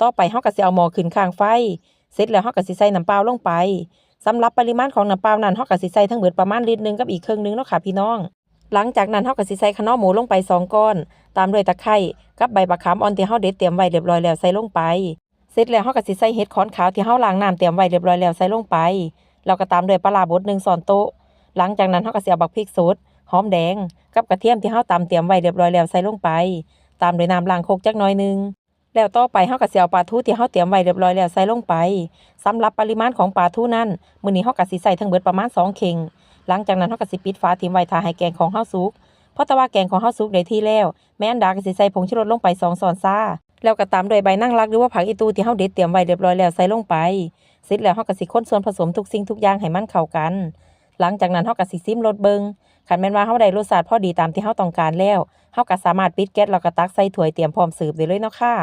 ต่อไปเฮาก็สิเอาหม้อขึ้นข้างไฟ เสร็จแล้วเฮาก็สิใส่น้ำเปล่าลงไปสำหรับปริมาณของน้ำเปล่านั้นเฮาก็สิใส่ทั้งเบิดประมาณลิตรนึงกับอีกครึ่งนึงเนาะค่ะพี่น้อง หลังจากนั้นเฮาก็สิใส่ขนอหมูลงไปสองก้อน ตามด้วยตะไคร้กับใบบักขามอ่อนที่เฮาเด็ดเตรียมไว้เรียบร้อยแล้วใส่ลงไป เสร็จแล้วเฮาก็สิใส่เห็ดขอนขาวที่เฮาล้างน้ำเตรียมไว้เรียบร้อยแล้วใส่ลงไปแล้วก็ตามด้วยปลาร้าบดหนึ่งช้อนโต๊ะ หลังจากนั้นเฮาก็สิเอาบักพริกสดหอมแดง กับกระเทียมที่เฮาตำเตรียมไว้เรียบร้อยแล้วใส่ลงไป ตามด้วยน้ำล้างโคกจักน่อยนึง แล้วต่อไปเฮาก็สิเอาปลาทูที่เฮาเตรียมไว้เรียบร้อยแล้วใส่ลงไปสำหรับปริมาณของปลาทูนั้นมื้อนี้เฮาก็สิใส่ทั้งเบิดประมาณ2เข่งหลังจากนั้นเฮาก็สิปิดฝาทิ้งไว้ทาให้แกงของเฮาสุกเพราะแต่ว่าแกงของเฮาสุกได้ที่แล้วแม่อันดาก็สิใส่ผงชูรสลงไป2ช้อนซาแล้วก็ตามด้วยใบนางรักหรือว่าผักอีตูที่เฮาเด็ดเตรียมไว้เรียบร้อยแล้วใส่ลงไปเสร็จแล้วเฮาก็สิคนส่วนผสมทุกสิ่งทุกอย่างให้มันเข้ากัน หลังจากนั้นเฮาก็สิซิมรสเบิงคันแม่นว่าเฮาได้รสชาติพอดีตามที่เฮาต้องการแล้วเฮาก็สามารถปิดแก๊สแล้วก็ตักใส่ถ้วยเตรียมพร้อมเสิร์ฟได้เลยเนาะค่ะ